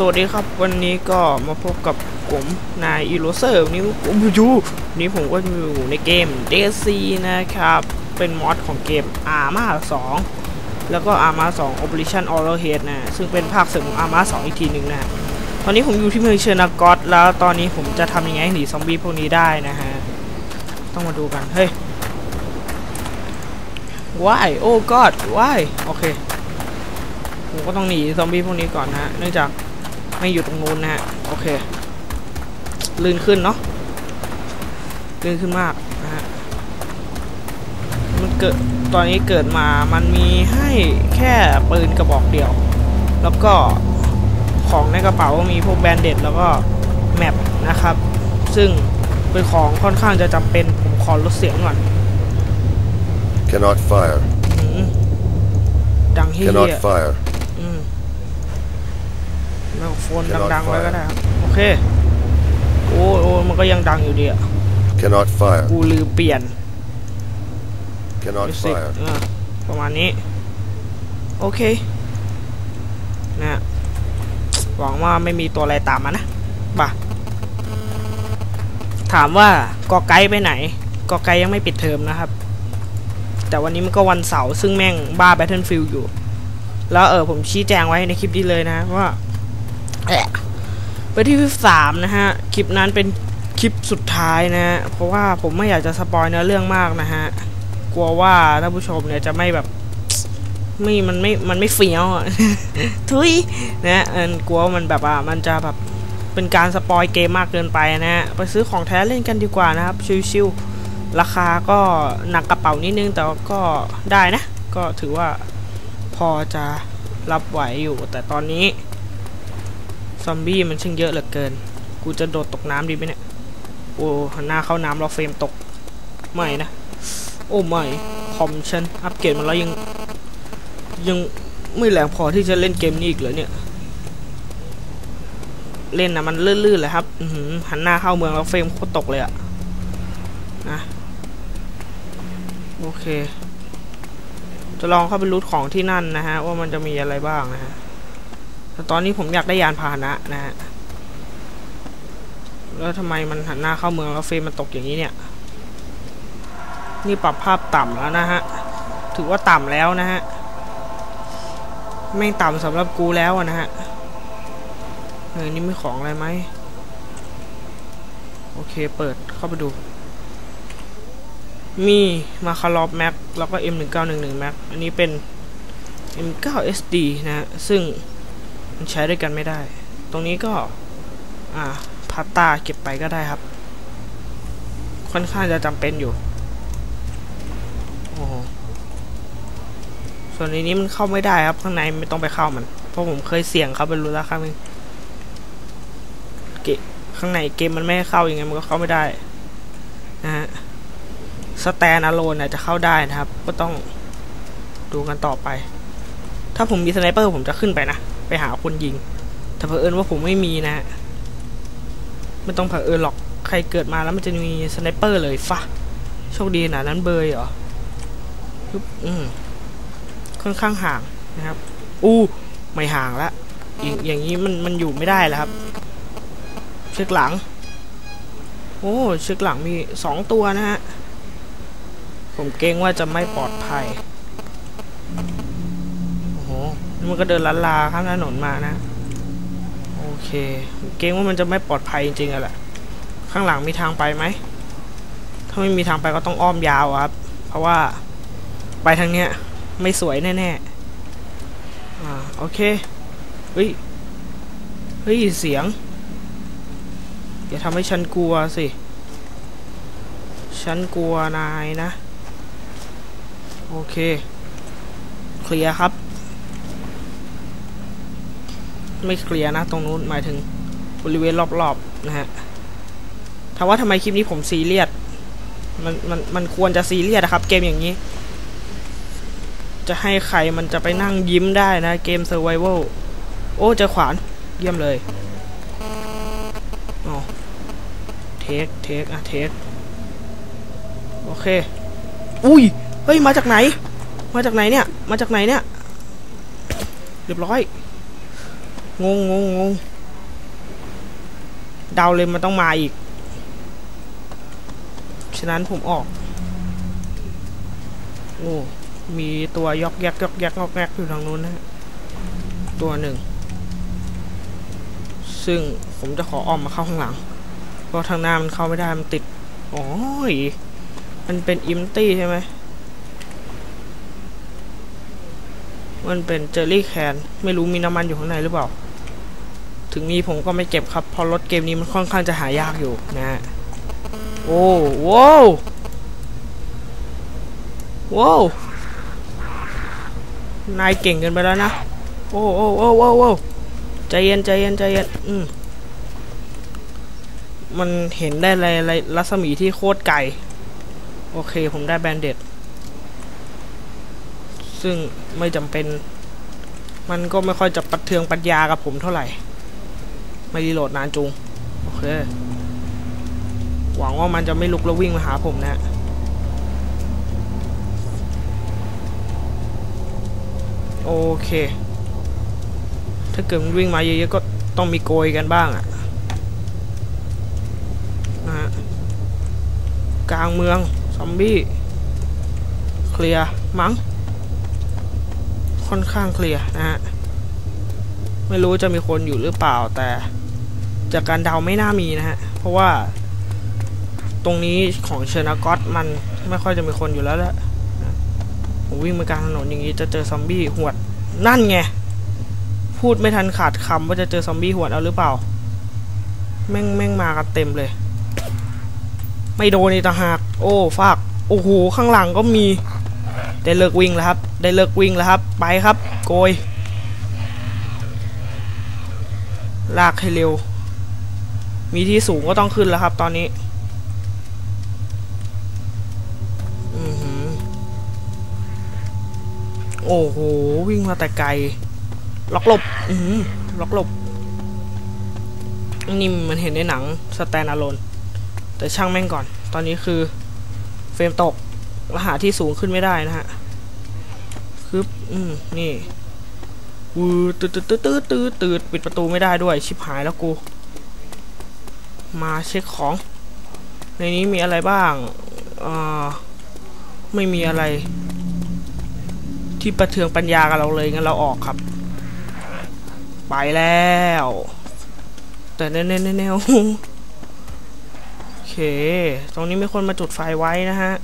สวัสดีครับวันนี้ก็มาพบกับผมนายอีโรเซอร์วันนี้ผมอยู่นนี้ผมก็อยู่ในเกม d c นะครับ เป็นมอดของเกม Arma 2 แล้วก็ Arma 2 Operation Oral Head นะ ซึ่งเป็นภาคเสริมของ Arma 2 อีกทีหนึ่งนะ ตอนนี้ผมอยู่ที่เมืองเชนากอตแล้วตอนนี้ผมจะทำยังไงให้หนีซอมบี้พวกนี้ได้นะฮะ ต้องมาดูกัน เฮ้ย why oh god why โอเคผมก็ต้องหนีซอมบี้พวกนี้ก่อนนะ เนื่องจาก ไม่อยู่ตรงนู้นนะฮะโอเค ลื่นขึ้นเนาะลื่นขึ้นมากนะฮะมันเกิดตอนนี้เกิดมามันมีให้แค่ปืนกระบอกเดียว แล้วก็ของในกระเป๋าก็มีพวกแบนเด็ดแล้วก็แมปนะครับ ซึ่งเป็นของค่อนข้างจะจำเป็น ผมขอลดเสียงก่อน Cannot fire. อืมดังเฮีย Cannot fire. อืม ไมโครโฟน Cannot ดังๆไว้ fire ก็ได้ครับโอเคโอ้ยโอ้ยมันก็ยังดังอยู่ดีอะ Cannot fire. กูลืมเปลี่ยน Cannot มิวสิก fire. เออประมาณนี้ โอเคนะฮะหวังว่าไม่มีตัวอะไรตามมานะบ่ะถามว่ากอไกด์ไปไหนกอไกด์ยังไม่ปิดเทอมนะครับ แต่วันนี้มันก็วันเสาร์ซึ่งแม่งบ้า Battlefield อยู่ แล้วเออผมชี้แจงไว้ในคลิปนี้เลยนะว่าแอะ ไปที่สามนะฮะ คลิปนั้นเป็นคลิปสุดท้ายนะฮะ เพราะว่าผมไม่อยากจะสปอยเนื้อเรื่องมากนะฮะ กลัวว่าท่านผู้ชมเนี่ยจะไม่แบบไม่มันไม่ มันไม่เฟี้ยวอทุยนะเออกลัวมันแบบว่ามันจะแบบเป็นการสปอยเกมมากเกินไปนะฮะ ไปซื้อของแท้เล่นกันดีกว่านะครับ ชิวๆ ราคาก็หนักกระเป๋านิดนึง แต่ก็ได้นะ ก็ถือว่าพอจะรับไหวอยู่ แต่ตอนนี้ ซอมบี้มันช่างเยอะเหลือเกิน กูจะโดดตกน้ำดีไหมเนี่ย โอ้หันหน้าเข้าน้ำเราเฟรมตก ไม่นะ โอ้ไม่คอมฉันอัปเกรดมาแล้วยัง ยังไม่แรงพอที่จะเล่นเกมนี้อีกเหรอเนี่ย เล่นนะมันลื่นๆเลยครับห,หันหน้าเข้าเมืองแล้วเฟรมโคตรตกเลยอะนะโอเค จะลองเข้าไปรูทของที่นั่นนะฮะ ว่ามันจะมีอะไรบ้างนะฮะ ต่ตอนนี้ผมอยากได้ยานพาหนะนะฮะแล้วทำไมมันหันหน้าเข้าเมืองแล้วเฟรมมันตกอย่างนี้เนี่ย นี่ปรับภาพต่ำแล้วนะฮะ ถือว่าต่ำแล้วนะฮะ ไม่ต่ำสำหรับกูแล้วนะฮะเออนี่มีของอะไรไหม โอเค เปิดเข้าไปดู มีมาคารอบแม็กแล้วก็ M1911 แม็กอันนี้เป็น M9 SD นะฮะ ซึ่ง มันใช้ด้วยกันไม่ได้ ตรงนี้ก็ อ่าพาตาเก็บไปก็ได้ครับ ค่อนข้างจะจำเป็นอยู่ โอ้โห ส่วนในนี้มันเข้าไม่ได้ครับ ข้างในไม่ต้องไปเข้ามัน เพราะผมเคยเสี่ยงเข้าไปรู้แล้วครั้งนึงเกข้างในเกมมันไม่ให้เข้ายังไงมันก็เข้าไม่ได้นะฮะสแตนอะโลนจะเข้าได้นะครับ ก็ต้องดูกันต่อไป ถ้าผมมีสไนเปอร์ผมจะขึ้นไปนะ ไปหาคนยิง แต่เผอิญว่าผมไม่มีนะฮะไม่ต้องเผอิญหรอกใครเกิดมาแล้วมันจะมีสไนเปอร์เลยฟะโชคดีนะนั้นเบยเหรอปึ๊บอืมค่อนข้างห่างนะครับ อู้ไม่ห่างล้วอย่างอย่างนี้มันมันอยู่ไม่ได้แล้วครับ เชือกหลัง โอ้เชือกหลังมีสองตัวนะฮะผมเกรงว่าจะไม่ปลอดภัย มันก็เดินลันลาข้ามถนนมานะ โอเค เกรงว่ามันจะไม่ปลอดภัยจริงๆอะแหละ ข้างหลังมีทางไปไหม ถ้าไม่มีทางไปก็ต้องอ้อมยาวครับ เพราะว่าไปทางเนี้ยไม่สวยแน่ๆ อ่า โอเค เฮ้ย เฮ้ย เสียง อย่าทำให้ฉันกลัวสิ ฉันกลัวนายนะ โอเค เคลียร์ครับ ไม่เคลียร์นะตรงนู้นหมายถึงบริเวณรอบๆนะฮะถามว่าทำไมคลิปนี้ผมซีเรียสมันมันมันควรจะซีเรียสนะครับ เกมอย่างนี้ จะให้ใครมันจะไปนั่งยิ้มได้นะ เกม Survival โอ้เจอขวาน เยี่ยมเลยอ๋อเทคเทคอะเทคโอเค อุ้ย เฮ้ย มาจากไหน มาจากไหนเนี่ย มาจากไหนเนี่ย เรียบร้อย งงงงงงเดาเลยมันต้องมาอีก ฉะนั้นผมออก โอ้ มีตัวยอกแยกยอกแยกงอกแงกอยู่ทางนู้นนะ ตัวหนึ่ง ซึ่งผมจะขออ้อมมาเข้าข้างหลัง เพราะทางหน้ามันเข้าไม่ได้มันติดอ๋อยมันเป็นอิมตี้ใช่ไหมมันเป็นเจอรี่แคน ไม่รู้มีน้ำมันอยู่ข้างในหรือเปล่า ถึงมีผมก็ไม่เก็บครับเพราะรถเกมนี้มันค่อนข้างจะหายากอยู่นะฮะโอ้โว้วว้าวนายเก่งเกินไปแล้วนะ โอ้โอ้โอ้โอ้โอ้ใจเย็นใจเย็นใจเย็นอืมมันเห็นได้อะไรอะไรรัศมีที่โคตรไกล โอเคผมได้แบนเด็ดซึ่งไม่จำเป็น มันก็ไม่ค่อยจะปัดเทืองปัญญากับผมเท่าไหร่ ไม่รีโหลดนานจุง โอเค หวังว่ามันจะไม่ลุกแล้ววิ่งมาหาผมนะโอเค ถ้าเกิดมันวิ่งมาเยอะๆก็ต้องมีโกยกันบ้างอะนะฮะกลางเมืองซอมบี้ เคลียร์มั้ง ค่อนข้างเคลียร์นะฮะ ไม่รู้จะมีคนอยู่หรือเปล่าแต่ จากการเดาไม่น่ามีนะฮะ เพราะว่าตรงนี้ของเชนากอตมันไม่ค่อยจะมีคนอยู่แล้วแหละผมวิ่งมากลางถนนอย่างนี้จะเจอซอมบี้หวด นั่นไง พูดไม่ทันขาดคำว่าจะเจอซอมบี้หวดเอาหรือเปล่า แม่งแม่งมากันเต็มเลย ไม่โดนในตาหาก โอ้ฟากโอ้โหข้างหลังก็มี ได้เลิกวิ่งแล้วครับ ได้เลิกวิ่งแล้วครับ ไปครับ โกย ลากให้เร็ว มีที่สูงก็ต้องขึ้นแล้วครับ ตอนนี้อือหือโอ้โห วิ่งมาแต่ไกล ล็อกหลบ อือหือล็อกหลบ นี่มันเห็นในหนังสแตนอะโลนแต่ช่างแม่งก่อน ตอนนี้คือ เฟรมตกแล้วหาที่สูงขึ้นไม่ได้นะฮะคืออืม นี่วืดตืดตืดตืดตืดตืดตืดปิดประตูไม่ได้ด้วย ชิบหายแล้วกู มาเช็คของ ในนี้มีอะไรบ้างอ่าไม่มีอะไร ที่ประเทืองปัญญากับเราเลยงั้นเราออกครับ ไปแล้ว แต่แน่ๆแน่ๆโอเค ตรงนี้มีคนมาจุดไฟไว้นะฮะ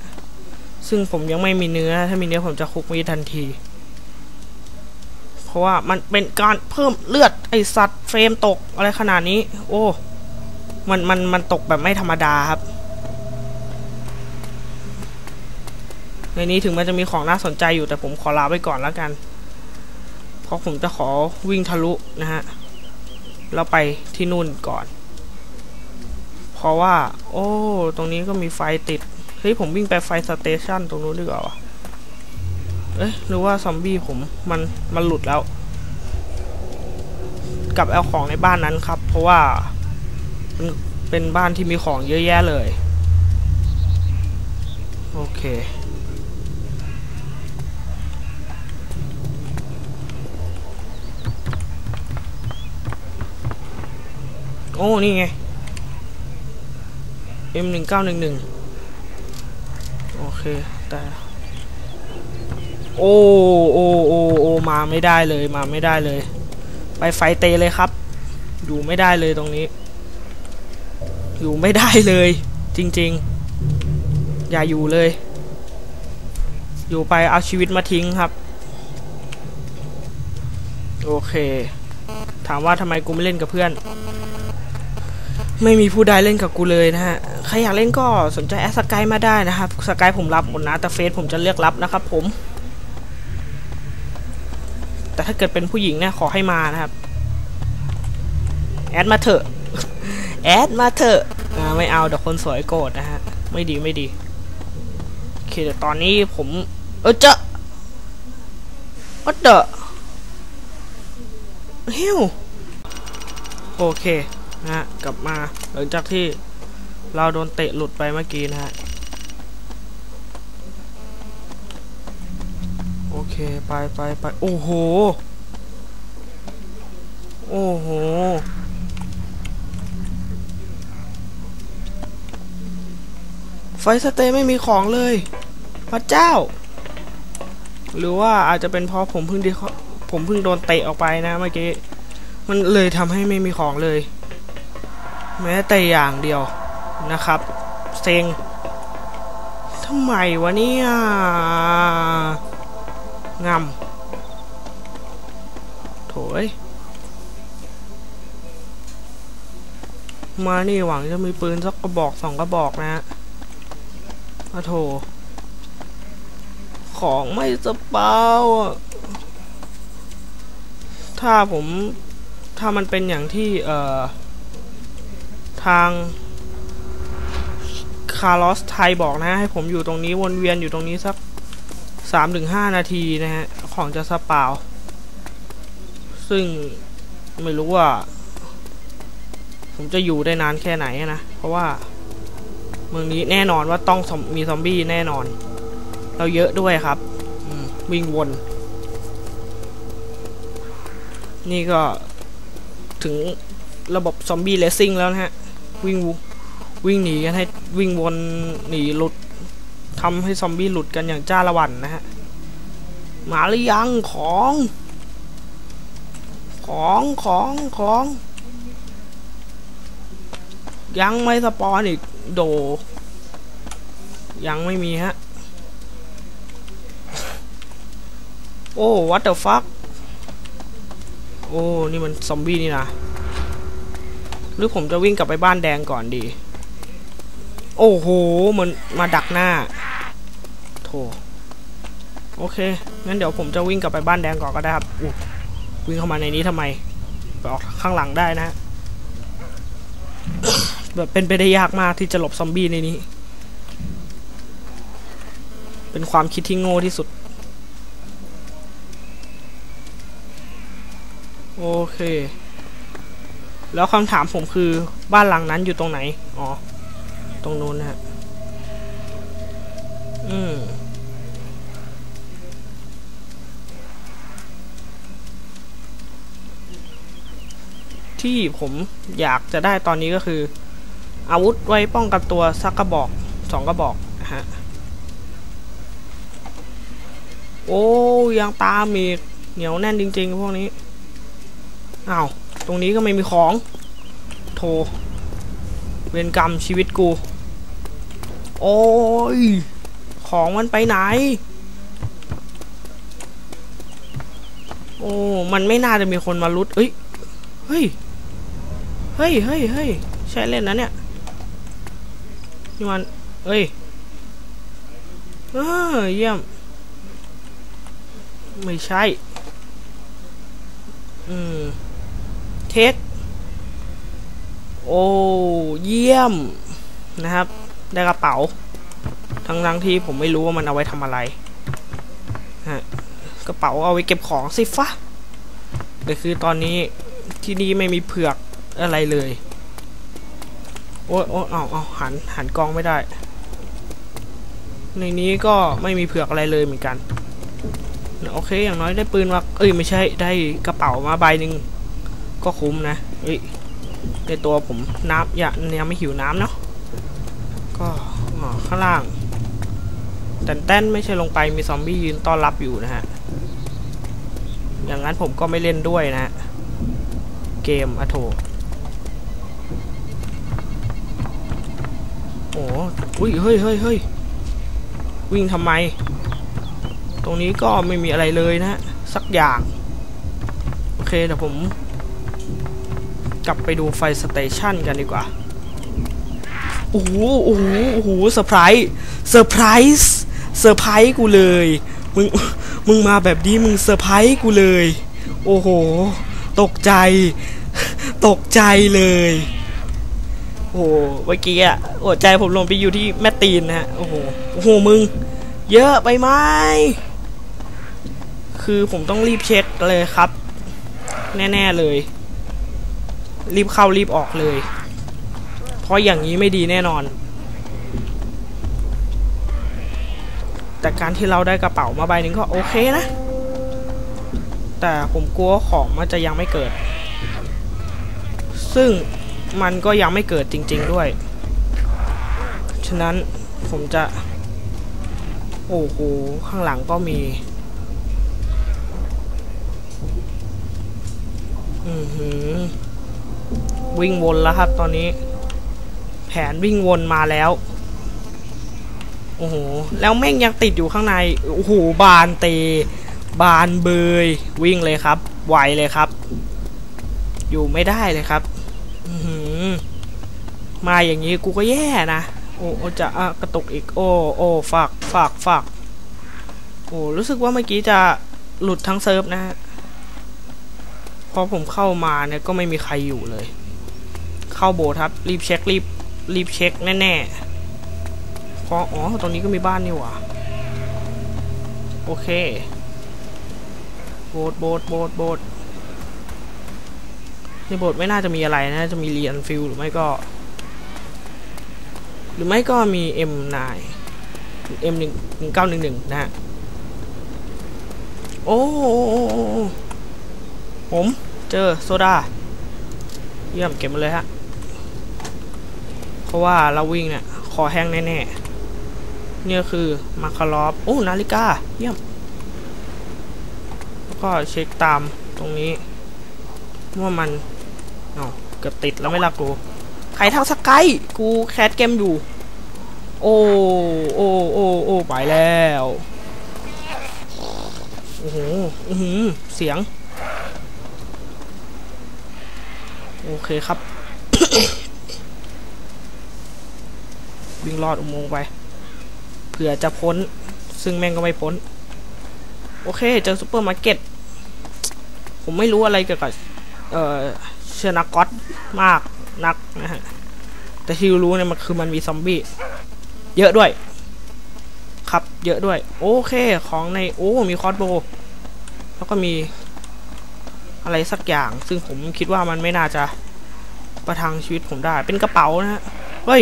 ซึ่งผมยังไม่มีเนื้อ ถ้ามีเนื้อผมจะคุกมีทันที เพราะว่ามันเป็นการเพิ่มเลือดไอสัตว์เฟรมตกอะไรขนาดนี้ โอ้ มันมันมันตกแบบไม่ธรรมดาครับ ในนี้ถึงมันจะมีของน่าสนใจอยู่แต่ผมขอลาไว้ก่อนแล้วกัน เพราะผมจะขอวิ่งทะลุนะฮะแล้วไปที่นู่นก่อน เพราะว่า โอ้ ตรงนี้ก็มีไฟติด เฮ้ย ผมวิ่งไปไฟสเตชันตรงนู้นดีกว่าวะเอ๊ะหรือว่าซอมบี้ผมมันมันหลุดแล้วกลับเอาของในบ้านนั้นครับ เพราะว่า เป็นบ้านที่มีของเยอะแยะเลย โอเค โอ้ นี่ไง M หนึ่งเก้าหนึ่งหนึ่งโอเค แต่ โอ้โอ้โอ้โอ้มาไม่ได้เลย มาไม่ได้เลย ไปไฟเตเลยครับ อยู่ไม่ได้เลยตรงนี้ อยู่ไม่ได้เลย จริง ๆ อย่าอยู่เลย อยู่ไปเอาชีวิตมาทิ้งครับ โอเค ถามว่าทำไมกูไม่เล่นกับเพื่อน ไม่มีผู้ใดเล่นกับกูเลยนะฮะ ใครอยากเล่นก็สนใจแอดสกายมาได้นะครับสกายผมรับหมดนะแต่เฟซผมจะเลือกรับนะครับผม แต่ถ้าเกิดเป็นผู้หญิงเนี่ยขอให้มานะครับ แอดมาเถอะ แอดมาเถอะไม่เอาเดี๋ยวคนสวยโกรธนะฮะ ไม่ดีไม่ดีโอเคแต่ตอนนี้ผม เออเจอะวัดเดอะฮ้วโอเคนะฮะกลับมาหลังจากที่เราโดนเตะหลุดไปเมื่อกี้นะฮะ โอเค ไปไปไปโอ้โห โอ้โห ไฟสเตย์ไม่มีของเลย พระเจ้า หรือว่าอาจจะเป็นเพราะผมเพิ่งดีผมเพิ่งโดนเตะออกไปนะเมื่อกี้ มันเลยทำให้ไม่มีของเลย แม้แต่อย่างเดียวนะครับ เซ็งทำไมวะเนี่ยงำโถยมานี่หวังจะมีปืนสักกระบอกสองกระบอกนะฮะ อะโถ ของไม่สเปาอะถ้าผม ถ้ามันเป็นอย่างที่ เอ่อ ทาง คาร์ลอสไทยบอกนะ ให้ผมอยู่ตรงนี้วนเวียนอยู่ตรงนี้สักสามถึงห้านาทีนะฮะ ของจะสเปาซึ่งไม่รู้ว่า ผมจะอยู่ได้นานแค่ไหนนะ เพราะว่า เมืองนี้แน่นอนว่าต้องมีซอมบี้แน่นอน เราเยอะด้วยครับวิ่งวน นี่ก็ถึงระบบซอมบี้เลสซิ่งแล้วนะฮะ วิ่งวิ่งหนีกันให้วิ่งวนหนีหลุดทำให้ซอมบี้หลุดกันอย่างจ้าละวันนะฮะมาหรือยังของ ของของของ ยังไม่สปอนอีก โด ยังไม่มีฮะ โอ้ what the fuck โอ้ นี่มันซอมบี้นี่นะหรือผมจะวิ่งกลับไปบ้านแดงก่อนดี โอ้โห มันมาดักหน้าโถโอเค งั้นเดี๋ยวผมจะวิ่งกลับไปบ้านแดงก่อนก็ได้ครับวิ่งเข้ามาในนี้ทำไม ไปออกข้างหลังได้นะ แบบเป็นไปได้ยากมากที่จะหลบซอมบี้ในนี้ เป็นความคิดที่โง่ที่สุด โอเค แล้วคำถามผมคือบ้านหลังนั้นอยู่ตรงไหน อ๋อ ตรงนู้นนะฮะ อืมที่ผมอยากจะได้ตอนนี้ก็คือ อาวุธไว้ป้องกันตัวสักกระบอกสองกระบอกนะฮะโอ้ยังตามอีกเหนียวแน่นจริง ๆ พวกนี้อ้าวตรงนี้ก็ไม่มีของ โทเวรกรรมชีวิตกู โอ้ย ของมันไปไหน โอ้ มันไม่น่าจะมีคนมาลุดเอ้ย เฮ้ย เฮ้ยเฮ้ยเฮ้ยใช่เล่นนะเนี่ย นี่มัน เอ้ยเออเยี่ยม ไม่ใช่ อืม เทคโอ้เยี่ยมนะครับ ได้กระเป๋า ทั้งทั้งที่ผมไม่รู้ว่ามันเอาไว้ทำอะไรฮะกระเป๋าเอาไว้เก็บของสิฟะแต่คือตอนนี้ที่นี่ไม่มีเผือกอะไรเลย โอ้ยโอ้ยเอาเอาหันหันกล้องไม่ได้ ในนี้ก็ไม่มีเผือกอะไรเลยเหมือนกันโอเค อย่างน้อยได้ปืนมาเอ้ยไม่ใช่ได้กระเป๋ามาใบหนึ่งก็คุ้มนะเอ้ยในตัวผมน้ำอย่ายังไม่หิวน้ำเนาะก็ข้างล่างแต่แต้นไม่ใช่ลงไปมีซอมบี้ยืนต้อนรับอยู่นะฮะ อย่างนั้นผมก็ไม่เล่นด้วยนะฮะเกมอะโถ อุ้ยเฮ้ยเฮ้ยเฮ้ยวิ่งทำไม ตรงนี้ก็ไม่มีอะไรเลยนะ สักอย่าง โอเคเดี๋ยวผม กลับไปดูไฟสเตชันกันดีกว่า โอ้โห โอ้โห โอ้โหเซอร์ไพรส์เซอร์ไพรส์เซอร์ไพรส์กูเลย มึง มึงมาแบบนี้มึงเซอร์ไพรส์กูเลย โอ้โห ตกใจ ตกใจเลย โอ้โหเมื่อกี้อะหัวใจผมลงไปอยู่ที่แม่ตีนนะฮะ โอ้โห โอ้โห มึง เยอะไปไหม คือผมต้องรีบเช็คเลยครับ แน่ๆเลย รีบเข้ารีบออกเลย เพราะอย่างนี้ไม่ดีแน่นอน แต่การที่เราได้กระเป๋ามาใบหนึ่งก็โอเคนะ แต่ผมกลัวของมันจะยังไม่เกิด ซึ่ง มันก็ยังไม่เกิดจริง ๆด้วย ฉะนั้นผมจะ โอ้โห ข้างหลังก็มี อือหือ วิ่งวนแล้วครับตอนนี้ แผนวิ่งวนมาแล้ว โอ้โห แล้วแม่งยังติดอยู่ข้างใน โอ้โห บานเต บานเบย วิ่งเลยครับ ไวเลยครับ อยู่ไม่ได้เลยครับ มาอย่างนี้กูก็แย่นะ โอ้จะอะกระตุกอีก โอ้โอ้ฝากฝากฝากโอ้รู้สึกว่าเมื่อกี้จะหลุดทั้งเซิร์ฟนะฮะพอผมเข้ามาเนี่ยก็ไม่มีใครอยู่เลย เข้าโบสถ์ครับรีบเช็ครีบรีบเช็คแน่ๆเพราะอ๋อตรงนี้ก็มีบ้านนี่หว่า โอเค โบสถ์โบสถ์โบสถ์โบสถ์ในโบสถ์ไม่น่าจะมีอะไรนะ จะมีเรียนฟิลหรือไม่ก็ หรือไม่ก็มี M9 M1911 นะฮะโอ้โอ้โอ้โอ้โอ้ผมเจอโซดา เยี่ยมเก็บมาเลยฮะ เพราะว่าเราวิ่งเนี่ยคอแห้งแน่ๆเนี่ยคือมาคารอฟโอ้นาฬิกา เยี่ยม แล้วก็เช็คตามตรงนี้ว่ามันอ๋อเกือบติดแล้วไม่ละกู ใครทางสกายกูแคสเกมอยู่ โอ้โอ้โอ้โอ้ไปแล้วโอ้โหอือหือเสียง โอเคครับ วิ่งลอดอุโมงค์ไปเผื่อจะพ้น ซึ่งแม่งก็ไม่พ้น โอเค เจอซูเปอร์มาร์เก็ต ผมไม่รู้อะไรเกี่ยวกับ เอ่อเชนากอตมาก นักนะฮะแต่ที่รู้เนี่ยมันคือมันมีซอมบี้เยอะด้วย ครับเยอะด้วย โอเคของในโอ้มีคอร์สโบ แล้วก็มีอะไรสักอย่าง ซึ่งผมคิดว่ามันไม่น่าจะประทังชีวิตผมได้ เป็นกระเป๋านะฮะเฮ้ย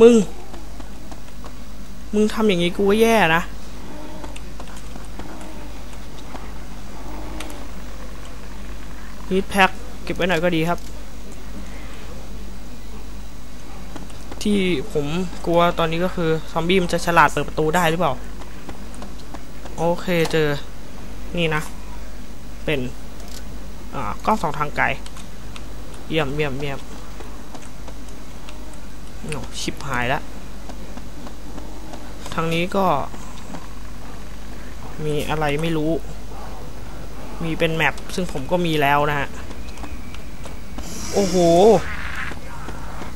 มึง มึงทำอย่างนี้กูก็แย่นะฮีทแพ็คเก็บไว้หน่อยก็ดีครับ ที่ผมกลัวตอนนี้ก็คือซอมบี้มันจะฉลาดเปิดประตูได้หรือเปล่า โอเคเจอ นี่นะ เป็นอ่ากล้องสองทางไกล เยี่ยมเยี่ยมเยี่ยมโอ้ชิบหายแล้ว ทางนี้ก็ มีอะไรไม่รู้ มีเป็นแมปซึ่งผมก็มีแล้วนะฮะ โอ้โห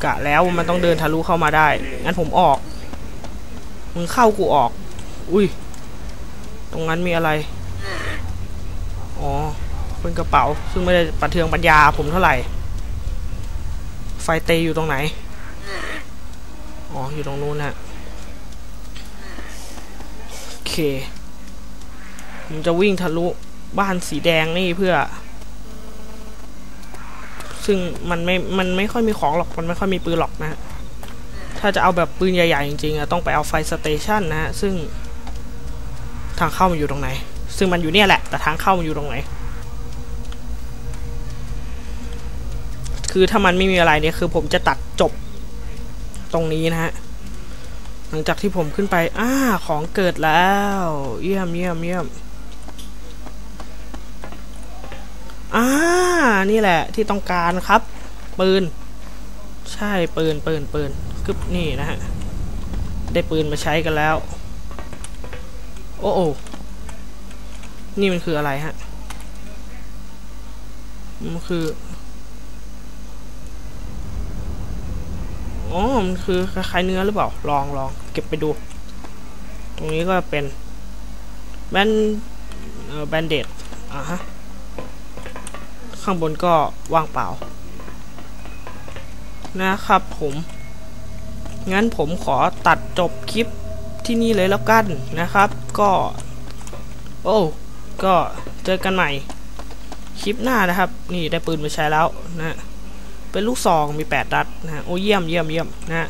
กะแล้วมันต้องเดินทะลุเข้ามาได้ งั้นผมออก มึงเข้ากูออก อุ้ย ตรงนั้นมีอะไร อ๋อ เป็นกระเป๋า ซึ่งไม่ได้ประเทืองปัญญาผมเท่าไหร่ ไฟเตยอยู่ตรงไหน อ๋อ อยู่ตรงนู้นฮะโอเค ผมจะวิ่งทะลุบ้านสีแดงนี่เพื่อ ซึ่งมันไม่ มันไม่ค่อยมีของหรอก มันไม่ค่อยมีปืนหรอกนะฮะถ้าจะเอาแบบปืนใหญ่ๆ จริงๆอะต้องไปเอาไฟสเตชันนะฮะ ซึ่งทางเข้ามันอยู่ตรงไหน ซึ่งมันอยู่เนี่ยแหละ แต่ทางเข้ามันอยู่ตรงไหน คือถ้ามันไม่มีอะไรเนี่ยคือผมจะตัดจบตรงนี้นะฮะ หลังจากที่ผมขึ้นไป อ้า ของเกิดแล้ว เยี่ยมเยี่ยมเยี่ยมอ่า นี่แหละที่ต้องการครับ ปืน ใช่ปืนปืนปืนกึบนี่นะฮะ ได้ปืนมาใช้กันแล้ว โอ้โอนี่มันคืออะไรฮะ มันคืออ๋อมันคือคล้ายๆเนื้อหรือเปล่า ลองลองเก็บไปดู ตรงนี้ก็เป็นแบนแบนเดดอะฮะ ข้างบนก็ว่างเปล่า นะครับผม งั้นผมขอตัดจบคลิปที่นี่เลยแล้วกันนะครับ ก็ โอ้ก็เจอกันใหม่ คลิปหน้านะครับ นี่ได้ปืนมาใช้แล้วนะเป็นลูกซองมีแปดนัดนะฮะโอ้เยี่ยมเยี่ยมเยี่ยมนะฮะ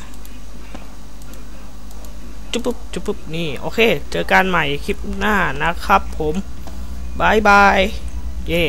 จุ๊บปุ๊บจุ๊บปุ๊บนี่ โอเค เจอกันใหม่คลิปหน้านะครับผมบายบาย เย่